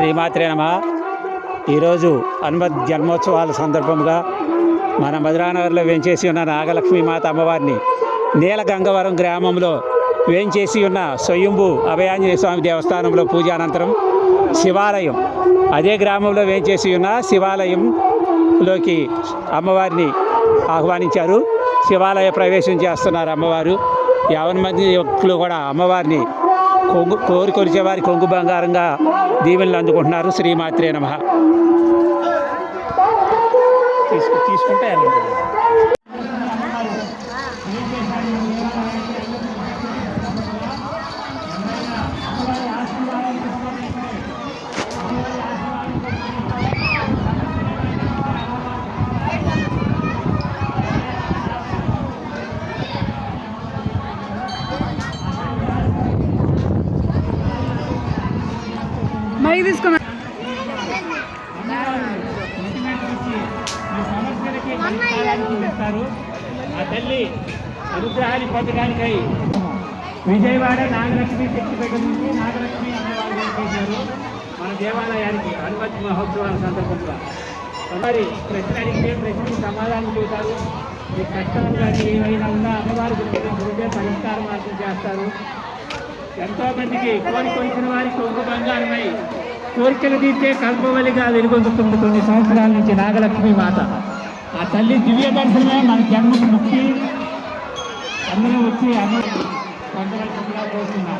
శ్రీమాత్రే నమ. ఈరోజు హనుమత్ జన్మోత్సవాల సందర్భంగా మన మధురానగర్లో వేంచేసి ఉన్న నాగలక్ష్మి మాత అమ్మవారిని నీలగంగవరం గ్రామంలో వేంచేసి ఉన్న స్వయంభు అభయాంజనేయ స్వామి దేవస్థానంలో పూజ అనంతరం శివాలయం అదే గ్రామంలో వేంచేసి ఉన్న శివాలయంలోకి అమ్మవారిని ఆహ్వానించారు. శివాలయ ప్రవేశం చేస్తున్నారు అమ్మవారు. యావన్ మంది వ్యక్తులు కూడా అమ్మవారిని కొంగు కోరి కొరిచేవారి కొంగు బంగారంగా దీవెనలు అందుకుంటున్నారు. శ్రీమాత్రే నమ. తీసుకు తీసుకుంటే వెళ్ళండి. తీసుకున్నా. తల్లి అనుగ్రహాన్ని పొందడానికై విజయవాడ నాగలక్ష్మి శక్తిపేట నుంచి నాగలక్ష్మి అమ్మవారు చేశారు? మన దేవాలయానికి అనుమతి మహోత్సవాల సందర్భంగా. మరి ప్రశ్న అడిగితే ప్రశ్నకి సమాధానం చూస్తారు మీ కష్టాలు కానీ ఏమైనా ఉన్నా అమ్మవారి గురించి పరిష్కార మార్గం చేస్తారు. ఎంతో మందికి వారికి ఒక బంగారమై కోరికలు తీర్చే కల్పవలిగా వెలుగొందుతుంది కొన్ని సంవత్సరాల నుంచి నాగలక్ష్మి మాత. ఆ తల్లి దివ్య దర్శనమే మన జన్మకు ముక్తి. అందరూ వచ్చి అమ్మ సంకల్పంగా కోరుతున్నారు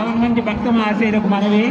యాభై మంది భక్త మహాశయులకు మనవి.